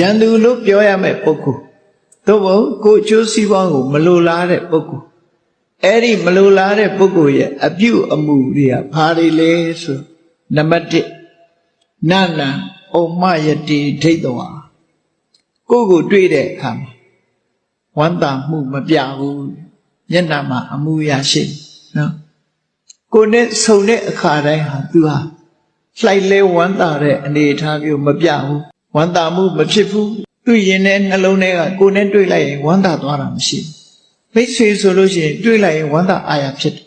ရန်သူလို့ပြောရမယ့်ပုဂ္ဂိုလ်သို့မဟုတ်ကိုယ်အကျိုးစီးပွားကို မလိုလားတဲ့ပုဂ္ဂိုလ်အဲ့ဒီမလိုလားတဲ့ပုဂ္ဂိုလ်ရဲ့အပြုအမူတွေကဘာတွေလဲဆိုနံပါတ်1နန္နံဩမယတိဒိဋ္ဌဝါကိုယ့်ကိုတွေ့တဲ့အခါမှာဝမ်းသာမှုမပြဘူးမျက်နှာမှာအမူအရာရှိနော်ကိုယ်နဲ့ဆုံတဲ့အခါတိုင်းဟာသူဟာလှိုက်လဲဝမ်းသာတဲ့အနေအထားမျိုးမပြဘူး ဝမ်းသာမှုမဖြစ်ဘူးသူရင်တဲ့နှလုံးထဲကကိုယ်နဲ့တွေ့လိုက်ရင်ဝမ်းသာသွားတာမရှိဘူးမိတ်ဆွေဆိုလို့ရှိရင်တွေ့လိုက်ရင်ဝမ်းသာအာရဖြစ်တယ်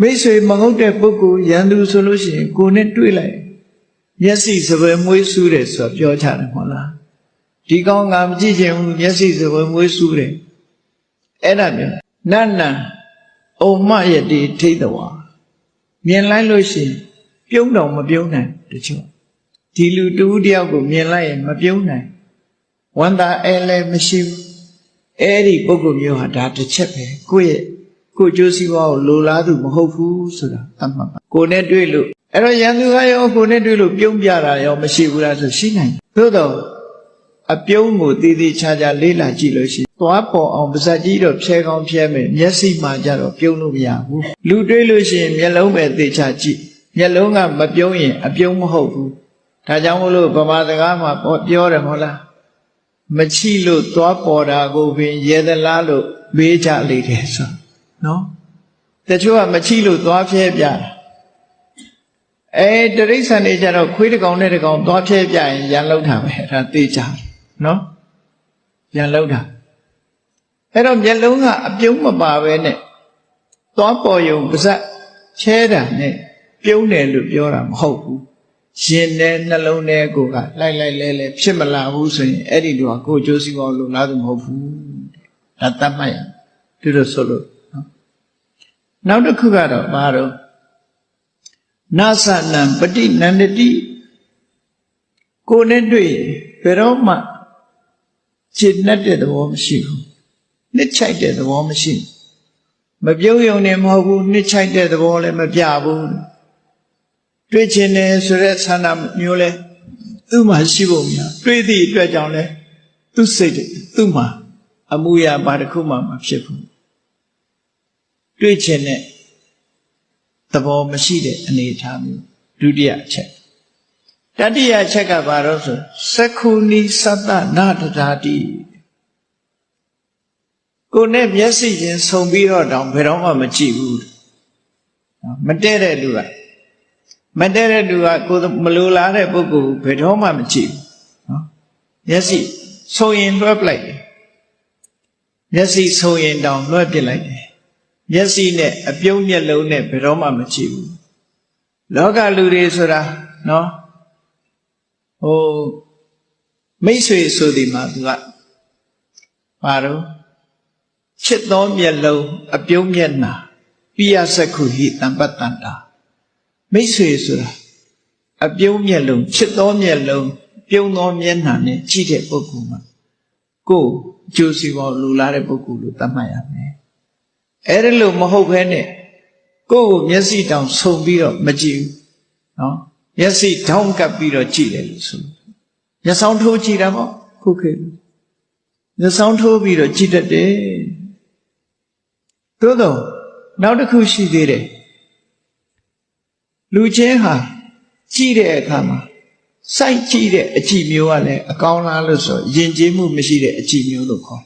မိတ်ဆွေမဟုတ်တဲ့ပုဂ္ဂိုလ်ရန်သူဆိုလို့ရှိရင်ကိုယ်နဲ့တွေ့လိုက်ရင်မျက်စိစပယ်မွေးဆူးတယ်ဆိုတော့ပြောကြတယ်မဟုတ်လားဒီကောင်းငါမကြည့်ချင်ဘူးမျက်စိစပယ်မွေးဆူးတယ်အဲ့ဒါမျိုးနတ်နံဩမယတိထိတ်တော်မြင်လိုက်လို့ရှိရင်ပြုံးတော့မပြုံးနိုင်တချို့ ဒီလူတူတယောက်ကိုမြင်လိုက်ရင်မပြုံးနိုင်ဝန္တာအဲလည်းမရှိဘူးအဲ့ဒီပုဂ္ဂိုလ်မျိုးဟာဒါတစ်ချက်ပဲကိုယ့်ရဲ့ကိုယ်ကျိုးစီးပွားကိုလိုလားသူမဟုတ်ဘူးဆိုတာသတ်မှတ်ပါကိုယ်နဲ့တွေ့လို့အဲ့တော့ရန်သူကရောကိုယ်နဲ့တွေ့လို့ပြုံးပြတာရောမရှိဘူးလားဆိုရှိနိုင်သို့တော့အပြုံးကိုတည်တည်ချာချာလေးလာကြည့်လို့ရှိရင်သွားပေါ်အောင်ပါဇက်ကြီးတော့ဖြဲကောင်းဖြဲမယ်မျက်စိမှကြတော့ပြုံးလို့မရဘူးလူတွေ့လို့ရှိရင်မျက်လုံးပဲသေချာကြည့်မျက်လုံးကမပြုံးရင်အပြုံးမဟုတ်ဘူး ဒါကြောင့်မို့လို့ဗမာစကားမှာပြောတယ်မဟုတ်လားမချိလို့သွားပေါ်တာကိုပင်ရေသလားလို့မေးကြလိမ့်တယ်ဆိုနော်တချို့ကမချိလို့သွားဖြဲပြတာအဲတရိษံနေကြတော့ခွေးတစ်ကောင်နဲ့တစ်ကောင်သွားဖြဲပြရင်ရန်လောက်တာပဲအဲ့ဒါသိကြတယ်နော်ရန်လောက်တာအဲ့တော့မျက်လုံးကအပြုံးမပါပဲနဲ့သွားပေါ်ယုံပါဇက်ချဲတာနဲ့ပြုံးတယ်လို့ပြောတာမဟုတ်ဘူး ရှင်တဲ့နှလုံးထဲကိုကလိုက်လိုက်လဲလဲဖြစ်မလာဘူးဆိုရင်အဲ့ဒီတော့ကိုယ်ကြိုးစီပေါလို့လားသူမဟုတ်ဘူးဒါတတ်မှတ်ရသူတို့ဆိုလို့နော်နောက်တစ်ခုကတော့ဘာတော့နာသနံပฏิနန္ဒတိကိုယ်နဲ့တွေ့ဘယ်တော့မှခြေနှက်တဲ့သဘောမရှိဘူးနှစ်ချိုက်တဲ့သဘောမရှိဘူးမပြုံးယုံနေမဟုတ်ဘူးနှစ်ချိုက်တဲ့သဘောလည်းမပြဘူး တွေ့ချင်တယ်ဆိုတဲ့ဆန္ဒမျိုးလဲသူ့မှာရှိဖို့များတွေ့သည့်အတွက်ကြောင့်လဲသူ့စိတ်သူ့မှာအမှုရာဘာတစ်ခုမှမဖြစ်ဘူးတွေ့ချင်တဲ့သဘောမရှိတဲ့အနေအထားမျိုးဒုတိယအချက်တတိယအချက်ကဘာလို့ဆိုသက္ခုနီသတ္တနာတရာတိကိုနဲ့မျက်စိချင်းဆုံပြီးတော့တောင်ဘယ်တော့မှမကြည့်ဘူးမတည့်တဲ့လူက မတည့်တဲ့လူကကိုမလိုလားတဲ့ပုဂ္ဂိုလ်ဘယ်တော့မှမကြည့်ဘူးနော်မျက်စိဆုံရင်လွှဲပလိုက်တယ်မျက်စိဆုံရင်တောင်လွှဲပစ်လိုက်တယ်မျက်စိနဲ့အပြုံးမျက်လုံးနဲ့ဘယ်တော့မှမကြည့်ဘူးလောကလူတွေဆိုတာနော်ဟိုမိတ်ဆွေဆိုဒီမှာသူကဘာတော့ချစ်သောမျက်လုံးအပြုံးမျက်နှာပိယစက္ခုဟိတံပတ္တန္တာ မိတ်ဆွေဆိုတာအပြုံးမျက်လုံးချစ်သောမျက်လုံးပြုံးသောမျက်နှာနဲ့ကြည့်တဲ့ပုဂ္ဂိုလ်မှာကိုယ်ကြိုးစီပေါ်လူလာတဲ့ပုဂ္ဂိုလ်လို့သတ်မှတ်ရမယ်အဲ့ဒါလို့မဟုတ်ဘဲနဲ့ကိုယ့်ကိုမျက်စိတောင်ဆုံပြီးတော့မကြည့်ဘူးနော်မျက်စိထောင်းကပ်ပြီးတော့ကြည့်တယ်လို့ဆိုမျက်စောင်းထိုးကြည့်တာပေါ့ခုခေတ်မျက်စောင်းထိုးပြီးတော့ကြည့်တတ်တယ်သို့တော့နောက်တစ်ခုရှိသေးတယ် လူချင်းဟာကြည့်တဲ့အခါမှာစိုက်ကြည့်တဲ့အကြည့်မျိုးကလည်းအကောင်းလားလို့ဆိုယဉ်ကျေးမှုမရှိတဲ့အကြည့်မျိုးလို့ခေါ်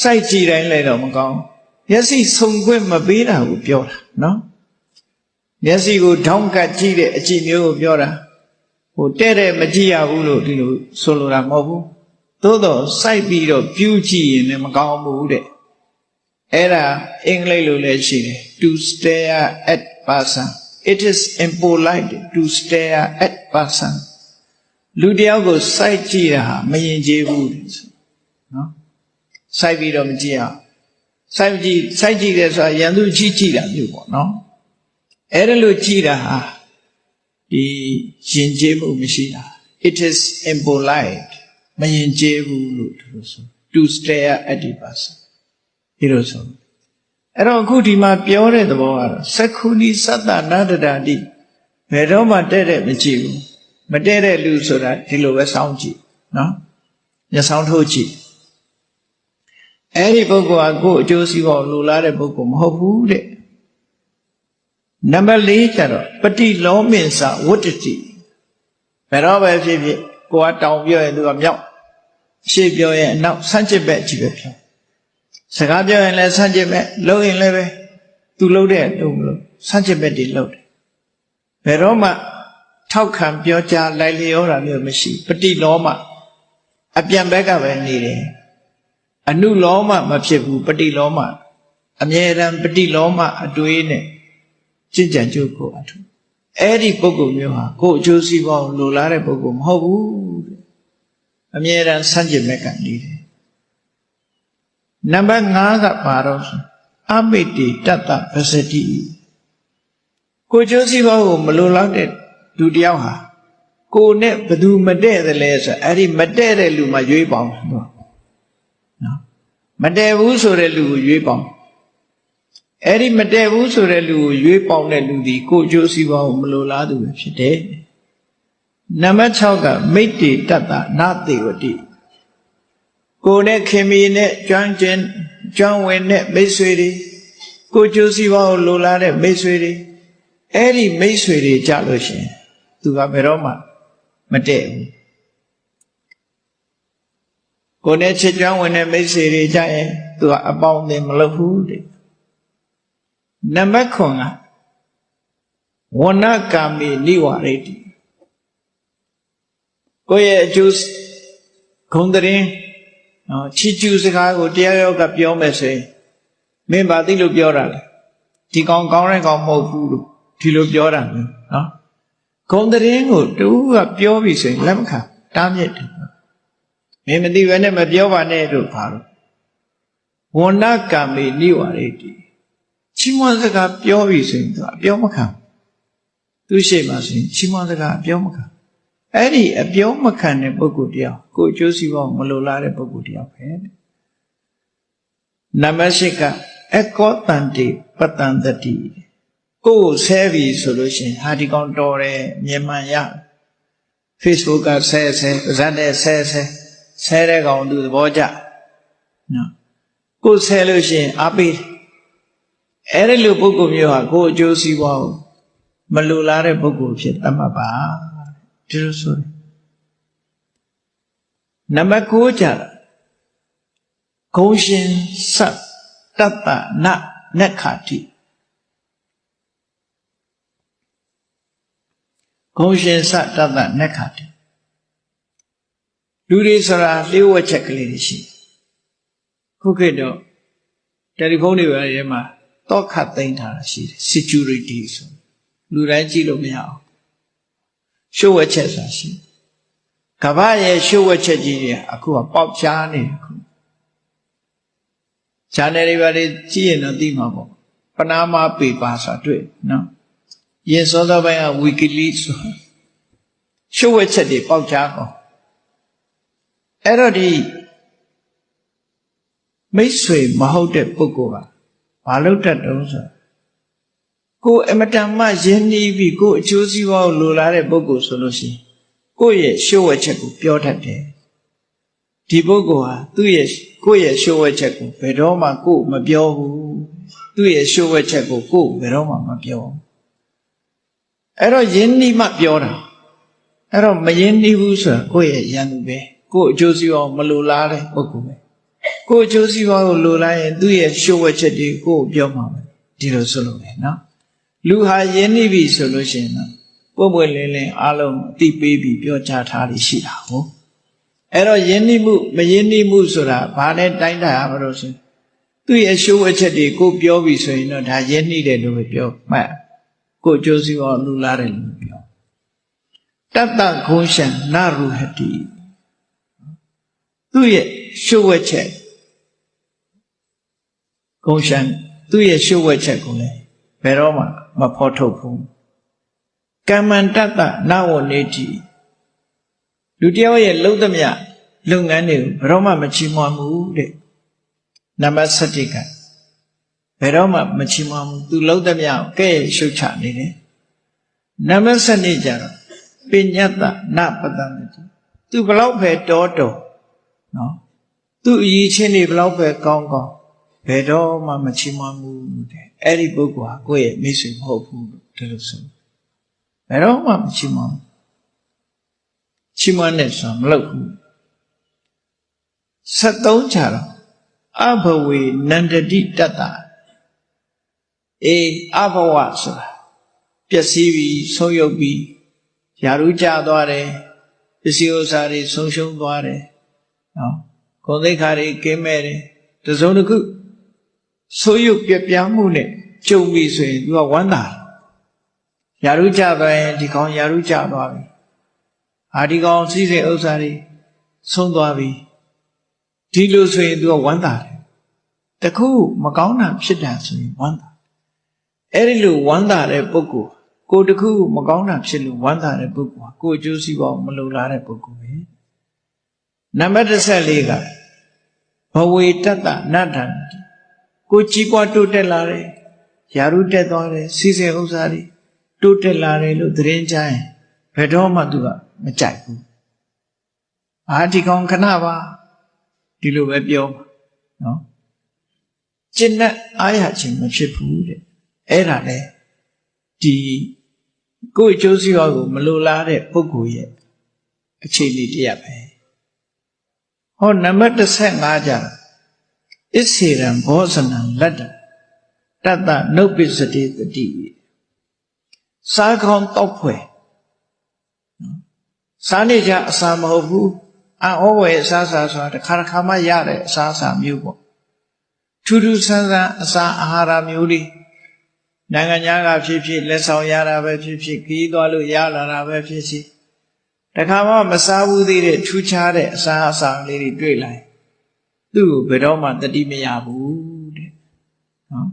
စိုက်ကြည့်တိုင်းလည်းတော့မကောင်းမျက်စိဆုံခွင့်မပေးတာကိုပြောတာနော်မျက်စိကိုထောင်းကပ်ကြည့်တဲ့အကြည့်မျိုးကိုပြောတာဟိုတဲ့တဲ့မကြည့်ရဘူးလို့ဒီလိုဆိုလိုတာမဟုတ်ဘူးသို့တော့စိုက်ပြီးတော့ပြူးကြည့်ရင်လည်းမကောင်းဘူးတဲ့အဲ့ဒါအင်္ဂလိပ်လိုလည်းရှိတယ် to stare at person it is impolite to stare at person လူတယောက်ကိုစိုက်ကြည့်တာဟာမယဉ်ကျေးဘူးနော်စိုက်ပြီးတော့မကြည့်အောင်စိုက်ကြည့်စိုက်ကြည့်တယ်ဆိုတာရန်သူကြည့်ကြည့်တာမျိုးပေါ့နော်အဲ့ဒါလို့ကြည့်တာဟာဒီယဉ်ကျေးမှုမရှိတာ it is impolite မယဉ်ကျေးဘူးလို့သူတို့ဆို to stare at the person ဒီလိုဆို အဲ့တော့အခုဒီမှာပြောတဲ့သဘောကတော့သက္ခုနီသတ္တနာတရာတိဘယ်တော့မှတဲ့တဲ့မကြည့်ဘူးမတဲ့တဲ့လူဆိုတာဒီလိုပဲစောင့်ကြည့်နော်မျက်စောင်းထုတ်ကြည့်အဲ့ဒီပုဂ္ဂိုလ်ကကိုယ်အကျိုးစီးပွားကိုလိုလားတဲ့ပုဂ္ဂိုလ်မဟုတ်ဘူးတဲ့နံပါတ်၄ကျတော့ပฏิလောမင်္စဝတ္တတိဘယ်တော့ပဲဖြစ်ဖြစ်ကိုကတောင်ပြောရင်သူကမြောက်ရှေ့ပြောရင်အနောက်ဆန့်ကျင်ဘက်ကြည့်ပဲဖြစ် စကားပြောရင်လည်းဆန့်ကျင်ဘက်လှုပ်ရင်လည်းပဲသူလှုပ်တဲ့လှုပ်မလို့ဆန့်ကျင်ဘက်တွေလှုပ်တယ်ဘယ်တော့မှထောက်ခံပြောကြားလိုက်လျောတာမျိုးမရှိပฏิလောမအပြန်ဘက်ကပဲနေတယ်အနုလောမမဖြစ်ဘူးပฏิလောမအမြဲတမ်းပฏิလောမအတွေးနဲ့ကြင်ကြံကြုတ်ကိုအထုအဲ့ဒီပုဂ္ဂိုလ်မျိုးဟာကိုယ်အကျိုးစီးပွားကိုလိုလားတဲ့ပုဂ္ဂိုလ်မဟုတ်ဘူးတဲ့အမြဲတမ်းဆန့်ကျင်ဘက်ကနေတယ် နံပါတ်5ကပါတော့ဆိုအမိတ်တိတတ္တပစတိကိုယ်ကျိုးစီးပွားကိုမလိုလားတဲ့လူတယောက်ဟာကိုယ်နဲ့ဘယ်သူမတည့်တယ်လဲဆိုအဲ့ဒီမတည့်တဲ့လူမှရွေးပေါင်းတော့နော်မတည့်ဘူးဆိုတဲ့လူကိုရွေးပေါင်းအဲ့ဒီမတည့်ဘူးဆိုတဲ့လူကိုရွေးပေါင်းတဲ့လူဒီကိုယ်ကျိုးစီးပွားကိုမလိုလားသူပဲဖြစ်တယ်နံပါတ်6ကမိတ်တိတတ္တနာတေဝတိ ကိုယ်နဲ့ခင်မီနဲ့ကျွမ်းကျင်ကျွမ်းဝင်တဲ့မိတ်ဆွေတွေကိုယ်ကျိုးစီးပွားကိုလိုလားတဲ့မိတ်ဆွေတွေအဲ့ဒီမိတ်ဆွေတွေကြလို့ရှိရင်သူကဘယ်တော့မှမတည့်ဘူးကိုယ်နဲ့ချစ်ကျွမ်းဝင်တဲ့မိတ်ဆွေတွေကြရင်သူကအပေါင်းအသင်းမလုပ်ဘူးတဲ့နံပါတ်9ကဝဏကာမိနိဝရိတိကိုယ့်ရဲ့အကျိုးဂုံတရင် နော်ချီကျူးစကားကိုတရားရောကပြောမယ်ဆိုရင်မင်းဘာသိလို့ပြောတာလဲဒီကောင်ကောင်းတဲ့ကောင်မဟုတ်ဘူးလို့ဒီလိုပြောတာမျိုးနော်ဂုံတရင်ကိုတူကပြောပြီဆိုရင်လက်မခံတားမြစ်တယ်မင်းမသိဘဲနဲ့မပြောပါနဲ့တို့ဘာလို့ဝဏ္ဏကံမေနိဝရိတိချီးမွမ်းစကားပြောပြီဆိုရင်သူအပြောမခံသူရှိမှဆိုရင်ချီးမွမ်းစကားအပြောမခံ အဲ့ဒီအပြောမခံတဲ့ပုဂ္ဂိုလ်တယောက်ကိုအကျိုးစီးပွားမလိုလားတဲ့ပုဂ္ဂိုလ်တယောက်ပဲနံပါတ်၈ကအကောတန်တိပတန်တတိကိုယ်ဆဲပြီဆိုလို့ရှိရင်ဟာဒီကောင်တော်တယ်မြင်မှန်ရ Facebook ကဆဲဆဲဇတ်တဲ့ဆဲဆဲဆဲတဲ့ကောင်သူသဘောကျနော်ကိုယ်ဆဲလို့ရှိရင်အားပေးအဲ့ဒီလိုပုဂ္ဂိုလ်မျိုးဟာကိုယ်အကျိုးစီးပွားကိုမလိုလားတဲ့ပုဂ္ဂိုလ်ဖြစ်တတ်မှာပါ ဒီလိုဆိုတယ်နံပါတ်9ကြတာဂုံရှင်စတ်တတ္တနနက္ခတိဂုံရှင်စတတ္တနက္ခတိလူတွေဆိုတာလျှို့ဝှက်ချက်ကလေးတွေရှိခုခေတ်တော့တယ်လီဖုန်းတွေပဲရဲမှာတော့ခတ်သိမ်းထားတာရှိတယ် security ဆိုလူတိုင်းကြည့်လို့မရအောင် လျှို့ဝှက်ချက်ဆိုတာရှိကမ္ဘာရဲ့လျှို့ဝှက်ချက်ကြီးတွေအခုကပေါက်ချားနေခု channel တွေပါလေကြည့်ရင်တော့သိမှာပေါ့ပနာမပေပါဆိုတာတွေ့နော်ရင်စောစောပိုင်းက wikileaks ဆိုရှုပ်ဝဲချက်တွေပေါက်ကြားကုန်အဲ့တော့ဒီမိတ်ဆွေမဟုတ်တဲ့ပုဂ္ဂိုလ်ကဘာလို့တတ်တုံးဆို ကိုအမတန်မှယဉ်နီးပြီးကိုအကျိုးစီးပွားကိုလိုလားတဲ့ပုဂ္ဂိုလ်ဆိုလို့ရှိရင်ကိုယ့်ရဲ့ရှုပ်ဝဲချက်ကိုပြောတတ်တယ်ဒီပုဂ္ဂိုလ်ဟာသူ့ရဲ့ကိုယ့်ရဲ့ရှုပ်ဝဲချက်ကိုဘယ်တော့မှကိုယ်မပြောဘူးသူ့ရဲ့ရှုပ်ဝဲချက်ကိုကိုယ်ဘယ်တော့မှမပြောဘူးအဲ့တော့ယဉ်နီးမှပြောတာအဲ့တော့မယဉ်နီးဘူးဆိုတာကိုယ့်ရဲ့ရန်သူပဲကိုယ့်အကျိုးစီးပွားမလိုလားတဲ့ပုဂ္ဂိုလ်ပဲကိုယ့်အကျိုးစီးပွားကိုလိုလားရင်သူ့ရဲ့ရှုပ်ဝဲချက်တွေကိုယ့်ကိုပြောမှာပဲဒီလိုဆိုလို့ပဲနော် လူဟာယဉ်နီးပြီဆိုလို့ရှိရင်တော့ပွင့်ပွင့်လင်းလင်းအားလုံးအတိပေးပြီးပြောကြားထားလိရှိတာဟုတ်အဲ့တော့ယဉ်နီးမှုမယဉ်နီးမှုဆိုတာဘာနဲ့တိုင်းတာရမလို့ဆိုသူ့ရဲ့ရှုပ်ဝဲချက်တွေကိုပြောပြီဆိုရင်တော့ဒါယဉ်နီးတယ်လို့ပဲပြောမှတ်ကိုကြိုးစီအောင်လူလာတယ်လို့ပြောတတ္တခုံးရှံနရုဟတိသူ့ရဲ့ရှုပ်ဝဲချက်ခုံးရှံသူ့ရဲ့ရှုပ်ဝဲချက်ကိုလည်းဘယ်တော့မှ မဖော်ထုတ်ဘူးကမ္မန္တတ္တနဝနေတိလူတယောက်ရဲ့လုံသမျှလုပ်ငန်းတွေကိုဘယ်တော့မှမချီးမွမ်းဘူးတဲ့နံပါတ်7ကဘယ်တော့မှမချီးမွမ်းဘူးသူလုံးသမျှကိုကဲ့ရှုတ်ချနေတယ်နံပါတ်7ကျတော့ပညတ္တနပတ္တမတိသူသူဘလောက်ပဲတောတော်နော်သူအရေးချင်းတွေဘလောက်ပဲကောင်းကောင်းဘယ်တော့မှမချီးမွမ်းဘူးတဲ့ အဲ့ဒီပုဂ္ဂိုလ်ဟာကိုယ့်ရဲ့မိတ်ဆွေမဟုတ်ဘူးလို့ဒီလိုဆိုဘယ်တော့မှမချီးမွမ်းဘူးချီးမွမ်းတဲ့ဆိုတာမလုပ်ဘူး73ချာတော့အဘဝေနန္တတိတတ္တအေးအဘဝဆိုတာပျက်စီးပြီးဆုံးယုတ်ပြီးယာရုကြသွားတယ်ပစ္စည်းဥစ္စာတွေဆုံးရှုံးသွားတယ်နော်ဂုဏ်သိက္ခာတွေကင်းမဲ့တယ်တစုံတစ်ခု ဆိုးရုပ်ပြပြမှုနဲ့ကြုံပြီဆိုရင် तू ကဝမ်းသာတယ်ယာရုကြသွားရင်ဒီကောင်ယာရုကြသွားပြီအာဒီကောင်စီးစိမ်ဥစ္စာတွေဆုံးသွားပြီဒီလိုဆိုရင် तू ကဝမ်းသာတယ်တခုမကောင်းတာဖြစ်တာဆိုရင်ဝမ်းသာအဲ့ဒီလိုဝမ်းသာတဲ့ပုဂ္ဂိုလ်ကိုယ်တခုမကောင်းတာဖြစ်လို့ဝမ်းသာတဲ့ပုဂ္ဂိုလ်ဟာကိုယ်အကျိုးစီးပွားမလိုလားတဲ့ပုဂ္ဂိုလ်ပဲနံပါတ်14ကဘဝေတတ္တနတ္ထံ ကိုယ်ကြီးပွားတိုးတက်လာတယ်ယာရုတက်သွားတယ်စီစဉ်ဥစ္စာတွေတိုးတက်လာတယ်လို့သတင်းကြရင်ဘယ်တော့မှသူကမကြိုက်ဘူးအာဒီကောင်ခဏပါဒီလိုပဲပြောမှာနော်ကျင့်တဲ့အားရခြင်းမဖြစ်ဘူးတဲ့အဲ့ဒါလေဒီကိုယ့်အကျိုးစီးပွားကိုမလိုလားတဲ့ပုဂ္ဂိုလ်ရဲ့အခြေအနေတရားပဲဟောနံပါတ်15ကျတော့ အစ္ဆေရံဘောဇနံလတ္တတတ္တနုပ္ပစ္စတိတတိစားကောင်းတောက်ဖွယ်စားနေကြအစာမဟုတ်ဘူးအံ့ဩဝယ်အစားအစာဆိုတာတစ်ခါတစ်ခါမှရတဲ့အစားအစာမျိုးပေါ့ထူးထူးဆန်းဆန်းအစာအာဟာရမျိုးလေးနိုင်ငံခြားကဖြစ်ဖြစ်လက်ဆောင်ရတာပဲဖြစ်ဖြစ်ခီးသွားလို့ရလာတာပဲဖြစ်ဖြစ်တခါမှမစားဘူးသေးတဲ့ထူးခြားတဲ့အစာအစာလေးတွေတွေ့လာရင် သူ့ကိုဘယ်တော့မှတတိမရဘူးတဲ့နော်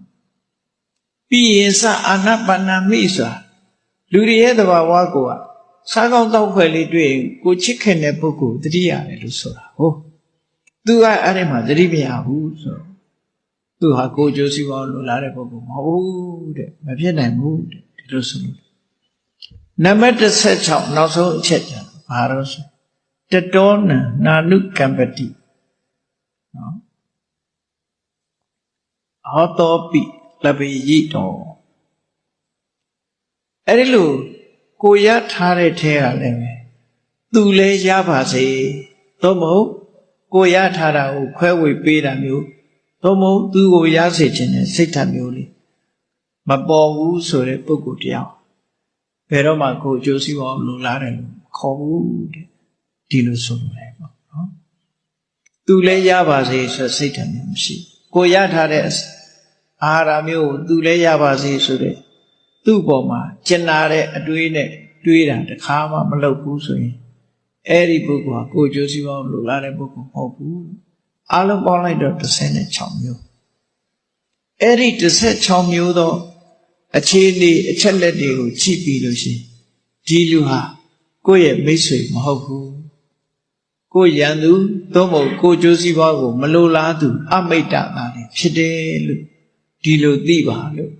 ပြီးရင်စအာနပဏမိဆိုတာလူတွေရဲ့သဘာဝကိုကစားကောင်းတောက်ခွဲလေးတွေ့ရင်ကိုချစ်ခင်တဲ့ပုဂ္ဂိုလ်တတိရတယ်လို့ဆိုတာဟုတ်သူကအဲ့ဒီမှာတတိမရဘူးဆိုတော့သူဟာကိုကြိုးစီပေါင်းလိုလားတဲ့ပုဂ္ဂိုလ်မဟုတ်ဘူးတဲ့မဖြစ်နိုင်ဘူးတဲ့ဒီလိုဆိုလို့နံပါတ်16နောက်ဆုံးအချက်ကြဘာလို့ဆိုတတောနံနာနုကံပတိနော် ဟောတောပိလပိယိတောအဲ့ဒီလိုကိုရထားတဲ့ထဲကလည်းပဲသူလည်းရပါစေသို့မဟုတ်ကိုရထားတာကိုခွဲဝေပေးတာမျိုးသို့မဟုတ်သူကိုရစေခြင်းနဲ့စိတ်ဓာတ်မျိုးလေးမပေါ်ဘူးဆိုတဲ့ပုဂ္ဂိုလ်တယောက်ဘယ်တော့မှကိုအကျိုးစီးပွားလိုလားတယ်လို့ခေါ်ဘူးတဲ့ဒီလိုဆိုလို့လည်းပေါ့နော်သူလည်းရပါစေဆိုစိတ်ဓာတ်မျိုးမရှိကိုရထားတဲ့ အာဟာရမျိုးကိုသူလည်းရပါစေဆိုတဲ့သူ့ပေါ်မှာကျင်နာတဲ့အတွေးနဲ့တွေးတာတခါမှမလုပ်ဘူးဆိုရင်အဲ့ဒီပုဂ္ဂိုလ်ဟာကိုယ်ကျိုးစီးပွားလိုလားတဲ့ပုဂ္ဂိုလ်မဟုတ်ဘူးအလုံးပေါင်းလိုက်တော့36မျိုးအဲ့ဒီ16မျိုးသောအခြေအနေအချက်လက်တွေကိုကြည့်ပြီးလို့ရှိရင်ဒီလူဟာကိုယ့်ရဲ့မိတ်ဆွေမဟုတ်ဘူးကိုယ်ရန်သူသို့မဟုတ်ကိုယ်ကျိုးစီးပွားကို မလိုလားသူ အမိတ်တသားတွေဖြစ်တယ်လို့ ဒီလိုသိပါလို့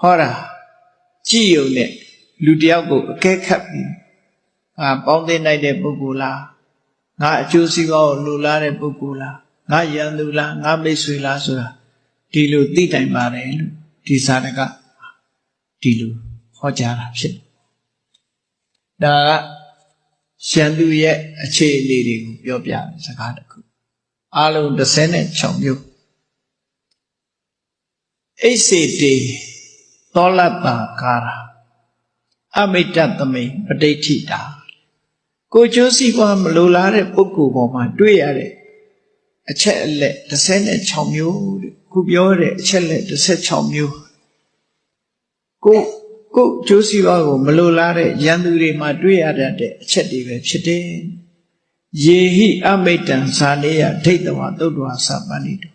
ဟောတာကြည့်ုံနဲ့လူတယောက်ကိုအကဲခတ်ပြီးအာပေါင်းသိနိုင်တဲ့ပုဂ္ဂိုလ်လားငါအကျိုးစီးပွားကိုလိုလားတဲ့ပုဂ္ဂိုလ်လားငါရန်သူလားငါမိတ်ဆွေလားဆိုတာဒီလိုသိတိုင်ပါတယ်လို့ဒီစာတကဒီလိုဟောကြားတာဖြစ်ဒါကရှန်သူရဲ့အခြေအနေတွေကိုပြောပြတယ်စကားတစ်ခုအလုံး36မျိုး အိစေတေသောလတ္တာကာရာအမိတ္တသမိန်ပဋိဋ္ဌိတာကိုကျိုးစီပွားမလိုလားတဲ့ပုဂ္ဂိုလ်ပေါ်မှာတွေ့ရတဲ့အချက်အလက်36မျိုးတဲ့ခုပြောတဲ့အချက်လက်16မျိုးကိုကိုကျိုးစီပွားကိုမလိုလားတဲ့ရန်သူတွေမှာတွေ့ရတဲ့အချက်တွေပဲဖြစ်တယ်ယေဟိအမိတံဇာနေယဒိဋ္ဌဝသုတ်တော်သဗ္ဗဏိတော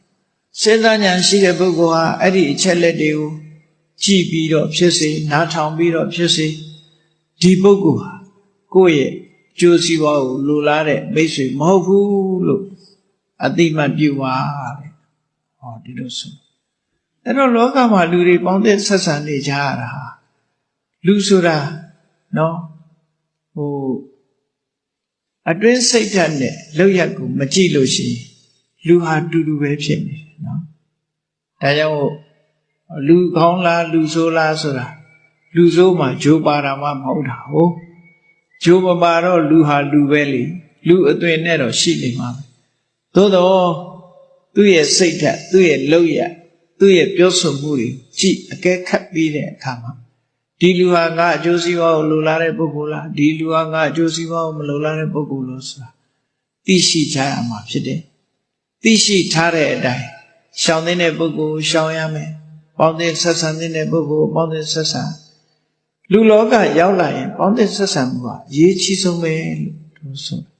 စဉ်းစားဉာဏ်ရှိတဲ့ပုဂ္ဂိုလ်ဟာအဲ့ဒီအချက်လက်တွေကိုကြည့်ပြီးတော့ဖြစ်စေနားထောင်ပြီးတော့ဖြစ်စေဒီပုဂ္ဂိုလ်ဟာကိုယ့်ရဲ့ကျိုးစီးပွားကိုလိုလားတဲ့မိတ်ဆွေမဟုတ်ဘူးလို့အတိမတ်ပြုပါတဲ့ဟောဒီလိုဆိုအဲ့တော့လောကမှာလူတွေပေါင်းတဲ့ဆက်ဆံနေကြရတာဟာလူဆိုတာနော်ဟိုအတွင်းစိတ်ဓာတ်နဲ့လောက်ရက်ကိုမကြည့်လို့ရှိရင်လူဟာတူတူပဲဖြစ်နေတယ် နော်ဒါကြောင့်မို့လူကောင်းလားလူဆိုးလားဆိုတာလူဆိုးမှဂျိုးပါတာမှမဟုတ်တာဟုတ်ဂျိုးမပါတော့လူဟာလူပဲလေလူအသွင်နဲ့တော့ရှိနေမှာပဲသို့တော့သူ့ရဲ့စိတ်ဓာတ်သူ့ရဲ့လောက်ရက်သူ့ရဲ့ပြောဆိုမှုတွေကြည့်အကဲခတ်ပြီးတဲ့အခါမှာဒီလူဟာငါအကျိုးစီးပွားကိုလိုလားတဲ့ပုဂ္ဂိုလ်လားဒီလူဟာငါအကျိုးစီးပွားကိုမလိုလားတဲ့ပုဂ္ဂိုလ်လို့ဆိုတာသိရှိကြရမှာဖြစ်တယ်သိရှိထားတဲ့အတိုင်း ရှောင်တဲ့ပုဂ္ဂိုလ်ရှောင်ရမယ်ပေါင်းတဲ့ဆက်ဆံတဲ့ပုဂ္ဂိုလ်ပေါင်းတဲ့ဆက်ဆံလူလောကရောက်လာရင်ပေါင်းတဲ့ဆက်ဆံမှုကအရေးကြီးဆုံးပဲလို့သူဆိုတယ်